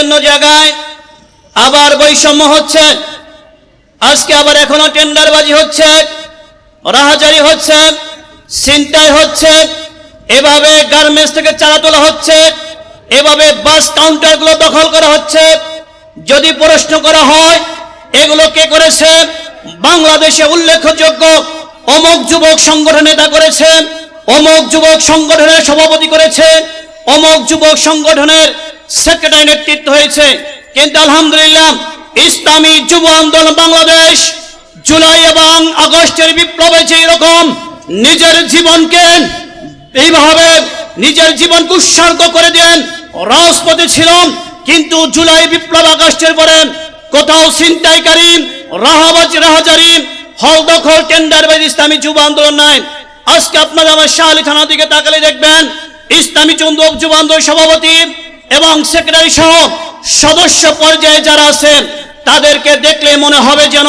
বিভিন্ন জায়গায় আবার বৈষম্য হচ্ছে। আজকে আবার এখনও টেন্ডারবাজি হচ্ছে, রাহাজারি হচ্ছে, ছিনতাই হচ্ছে, এভাবে গার্মেন্টস থেকে চারা তোলা হচ্ছে, এভাবে বাস কাউন্টারগুলো দখল করা হচ্ছে। যদি প্রশ্ন করা হয়, এগুলো কে করেছে? বাংলাদেশে উল্লেখযোগ্য অমক যুবক সংগঠন নেতা করেছে, অমক যুবক সংগঠনের সভাপতি করেছে, অমক যুবক সংগঠনের সেক্রেটারি নেতৃত্ব হয়েছে। কিন্তু আলহামদুলিল্লাহ, ইসলামী যুব আন্দোলন বাংলাদেশ জুলাই এবং আগস্টের বিপ্লবে যে রকম নিজের জীবনকে এইভাবে নিজের জীবনকে উৎসর্গ করে দেন, রাজপথে ছিলাম, কিন্তু জুলাই, বিপ্লব, আগস্টের পরে কোথাও ছিনতাইকারী রাহাবাজ, রাহাজারি, হল দখল টেন্ডার বেদ ইসলামী যুব আন্দোলন নাই। আজকে আপনারা আমার শাহালি থানা দিকে তাকালে দেখবেন, ইসলামী চন্দ্র যুব আন্দোলন সভাপতি এবং সেক্রেটারি সহ সদস্য পর্যায়ে যারা আছেন, তাদেরকে দেখলে মনে হবে যেন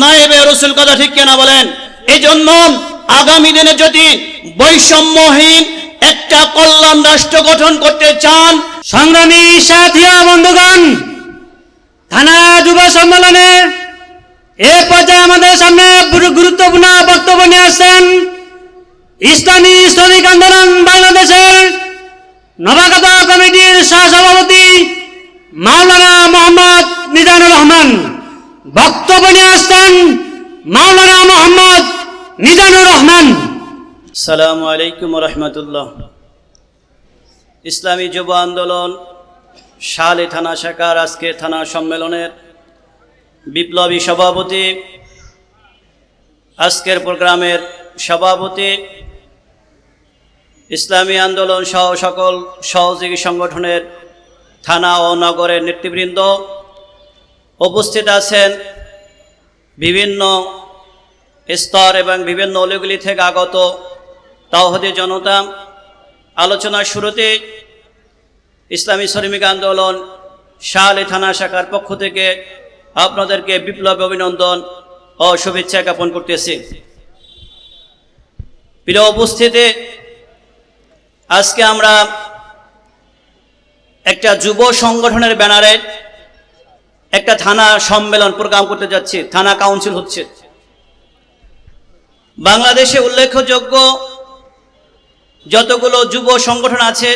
নায়েবে রসুল কথা ঠিক কেনা বলেন। এই জন্য আগামী দিনে যদি বৈষম্যহীন একটা কল্যাণ রাষ্ট্র গঠন করতে চান, সংগ্রামী সাথীয় বন্ধুগণ, থানা যুব সম্মেলনে এ পর্যায়ে আমাদের সামনে গুরুত্বপূর্ণ বক্তব্য নিয়ে আসছেন ইসলামী শ্রমিক আন্দোলন বাংলাদেশের নবাগত কমিটির সহসভাপতি মাওলানা মোহাম্মদ মিজানুর রহমান, বক্তব্য নিয়ে আসছেন মাওলানা মোহাম্মদ মিজানুর রহমান। সালামু আলাইকুম রহমতুল্লাহ। ইসলামী যুব আন্দোলন শালে থানা শাখার আজকে থানা সম্মেলনের বিপ্লবী সভাপতি, আজকের প্রোগ্রামের সভাপতি ইসলামী আন্দোলন সহ সকল সহযোগী সংগঠনের থানা ও নগরের নেতৃবৃন্দ উপস্থিত আছেন। বিভিন্ন স্তর এবং বিভিন্ন অলিগুলি থেকে আগত তাওহদে জনতা। আলোচনার শুরুতে ইসলামী শ্রমিক আন্দোলন শাহ আলী থানা শাখার পক্ষ থেকে আপনাদেরকে বিপ্লব অভিনন্দন ও শুভেচ্ছা জ্ঞাপন করতেছি। প্রিয় উপস্থিতি আজকে আমরা একটা যুব সংগঠনের ব্যানারে একটা থানা সম্মেলন প্রোগ্রাম করতে যাচ্ছি। থানা কাউন্সিল হচ্ছে। বাংলাদেশে উল্লেখযোগ্য যতগুলো যুব সংগঠন আছে,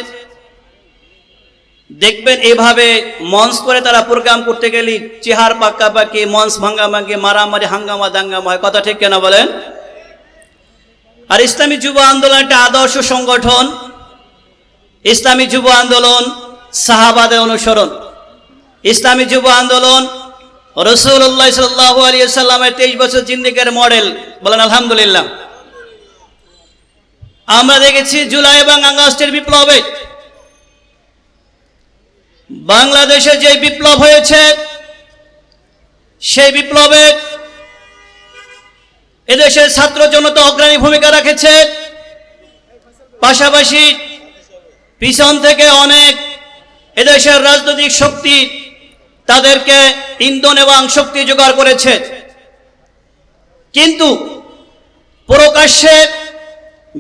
দেখবেন এভাবে মঞ্চ করে তারা প্রোগ্রাম করতে গেলে চেহার পাক্কা পাকি, মঞ্চ ভাঙ্গাভাঙ্গি মারামারি, হাঙ্গামা দাঙ্গামা হয়। কথা ঠিক কেন বলেন? আর ইসলামী যুব আন্দোলন একটা আদর্শ সংগঠন। ইসলামী যুব আন্দোলন সাহাবাদের অনুসরণ। ইসলামী যুব আন্দোলন রসুল্লাহ সাল্লাহ আলী সাল্লামের তেইশ বছর জিন্দিকের মডেল। বলেন, আলহামদুলিল্লাহ। আমরা দেখেছি জুলাই এবং আগস্টের বিপ্লবে বাংলাদেশে যে বিপ্লব হয়েছে, সেই বিপ্লবে এদেশের ছাত্র জনতা অগ্রণী ভূমিকা রাখেছে। পাশাপাশি পিছন থেকে অনেক এদেশের রাজনৈতিক শক্তি তাদেরকে ইন্ধন এবং শক্তি জোগাড় করেছে। কিন্তু প্রকাশ্যে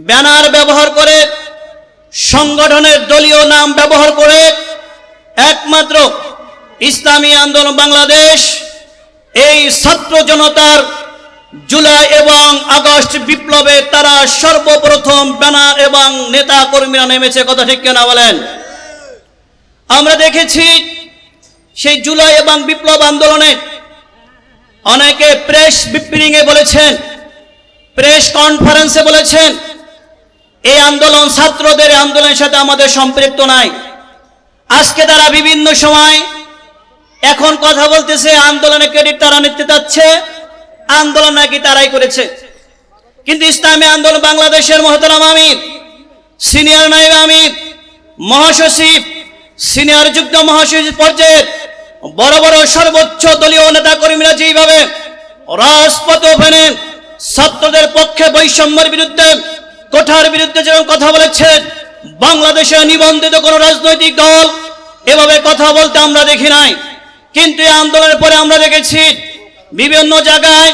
ব্যানার ব্যবহার করে, সংগঠনের দলীয় নাম ব্যবহার করে একমাত্র ইসলামী আন্দোলন বাংলাদেশ, এই ছাত্র জনতার জুলাই এবং আগস্ট বিপ্লবে তারা সর্বপ্রথম ব্যানার এবং নেতা কর্মীরা নেমেছে, কথা ঠিক কেনা বলেন? আমরা দেখেছি সেই জুলাই এবং বিপ্লব আন্দোলনে অনেকে প্রেস বিপ্রিংয়ে বলেছেন, প্রেস কনফারেন্সে বলেছেন, এই আন্দোলন ছাত্রদের আন্দোলনের সাথে আমাদের সম্পৃক্ত নাই। আজকে তারা বিভিন্ন সময় এখন কথা বলতেছে, আন্দোলনের ক্রেডিট তারা নিতে চাচ্ছে। আন্দোলন নাকি তারাই করেছে। কিন্তু ইসলামী আন্দোলন বাংলাদেশের মহতরাম আমির, সিনিয়র নাইব আমির, মহাসচিব, সিনিয়র যুগ্ম মহাসচিব পর্যায়ের বড় বড় সর্বোচ্চ দলীয় নেতা কর্মীরা যেভাবে রাজপথ ওপেনে ছাত্রদের পক্ষে বৈষম্যের বিরুদ্ধে, কোঠার বিরুদ্ধে যেরকম কথা বলেছেন বাংলাদেশে নিবন্ধিত কোন রাজনৈতিক দল এভাবে কথা বলতে আমরা দেখি নাই। কিন্তু এই আন্দোলনের পরে আমরা দেখেছি বিভিন্ন জায়গায়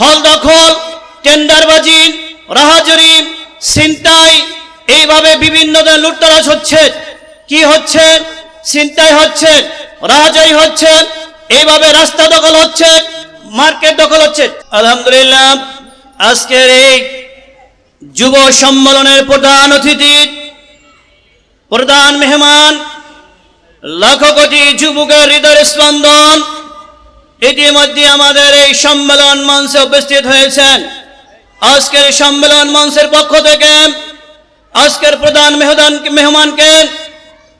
হল দখল টেন্ডারবাজি রাহাজরি ছিনতাই, এইভাবে বিভিন্ন লুটতরাজ হচ্ছে। কি হচ্ছে? ছিনতাই হচ্ছে, রাহাজারি হচ্ছে, এইভাবে রাস্তা দখল হচ্ছে, মার্কেট দখল হচ্ছে। আলহামদুলিল্লাহ, আজকের এই যুব সম্মেলনের প্রধান অতিথি, প্রধান মেহমান, লাখ কোটি যুবকের হৃদয় স্পন্দন ইতিমধ্যে আমাদের এই সম্মেলন মঞ্চে উপস্থিত হয়েছেন। আজকের সম্মেলন মঞ্চের পক্ষ থেকে আজকের প্রধান মেহদান মেহমানকে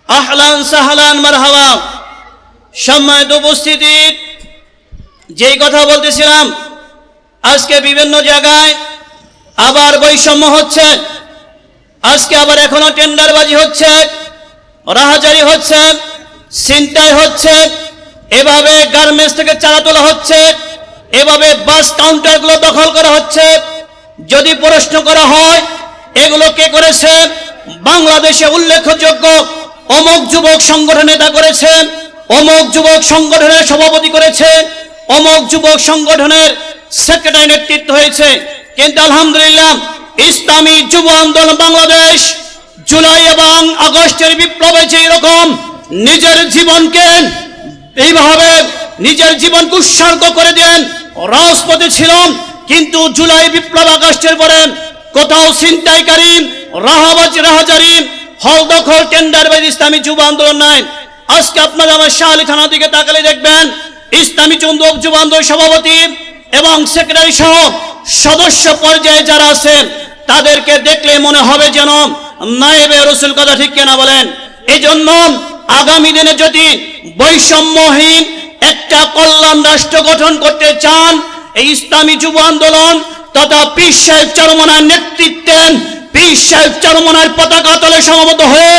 আহলান সাহলান মারহাবা। সম্মানিত উপস্থিতি, যেই কথা বলতেছিলাম, আজকে বিভিন্ন জায়গায় আবার বৈষম্য হচ্ছে। আজকে আবার এখনও টেন্ডারবাজি হচ্ছে, রাহাজারি হচ্ছে, ছিনতাই হচ্ছে। এভাবে গার্মেন্টস থেকে চাঁদা তোলা হচ্ছে, এভাবে বাস কাউন্টারগুলো দখল করা হচ্ছে। যদি প্রশ্ন করা হয়, এগুলো কে করেছে? বাংলাদেশে উল্লেখযোগ্য অমুক যুবক সংগঠন নেতা করেছে অমুক যুবক সংগঠনের সভাপতি করেছে অমুক যুবক সংগঠনের সেক্রেটারি নেতৃত্ব হয়েছে। কিন্তু আলহামদুলিল্লাহ, ইসলামী যুব আন্দোলন বাংলাদেশ জুলাই এবং আগস্টের বিপ্লবে যে রকম নিজের জীবনকে এইভাবে নিজের জীবনকে উৎসর্গ করে দেন। রাজপথে ছিলাম, কিন্তু জুলাই বিপ্লব আগস্টের পরে কোথাও ছিনতাইকারী রাহাবাজ রাহাজারি হল দখল টেন্ডার ইসলামী যুব আন্দোলন নাই। আজকে আপনারা আমার শাহালি থানা দিকে তাকালে দেখবেন, ইসলামী চন্দ্র যুব আন্দোলন সভাপতি এবং সেক্রেটারি সহ সদস্য পর্যায়ে যারা আছেন, তাদেরকে দেখলে মনে হবে যেন নায়েবে রসুল কথা ঠিক কেনা বলেন। এই জন্য আগামী দিনে যদি বৈষম্যহীন একটা কল্যাণ রাষ্ট্র গঠন করতে চান, এই ইসলামী যুব আন্দোলন তথা পীর সাহেব চরমনার নেতৃত্বে পীর সাহেব চরমনার পতাকা তলে সমবেত হয়ে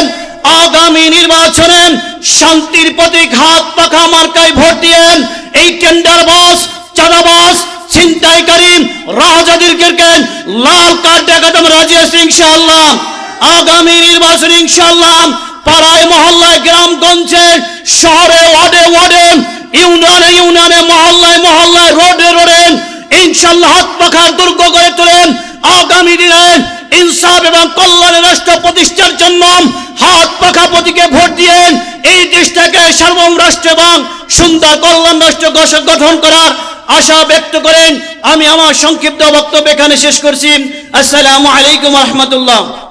আগামী নির্বাচনে শান্তির প্রতীক হাত পাখা মার্কায় ভোট দিয়েন এই টেন্ডার বাস, চাঁদাবাস, ছিনতাইকারী রাজাদিরকে লাল কার্ড দেখাতে আমরা রাজি আছি ইনশাআল্লাহ। আগামী নির্বাচন ইনশাআল্লাহ পাড়ায়, মহল্লায়, গ্রামগঞ্জে, শহরে, ওয়ার্ডে ওয়ার্ডে ইউনিয়নে ইউনিয়নে, মহল্লায় মহল্লায়, রোডে রোডে, ইনশাআল্লাহ হাত পাখার দুর্গ করে তোলেন। আগামী দিনে ইনসাফ এবং কল্যাণের রাষ্ট্র প্রতিষ্ঠার জন্য হাত পাখা ভোট দিয়েন। এই দেশটাকে সার্বভৌম রাষ্ট্র এবং সুন্দর কল্যাণ রাষ্ট্র গঠন করার আশা ব্যক্ত করেন। আমি আমার সংক্ষিপ্ত বক্তব্য এখানে শেষ করছি। আসসালামু আলাইকুম রহমতুল্লাহ।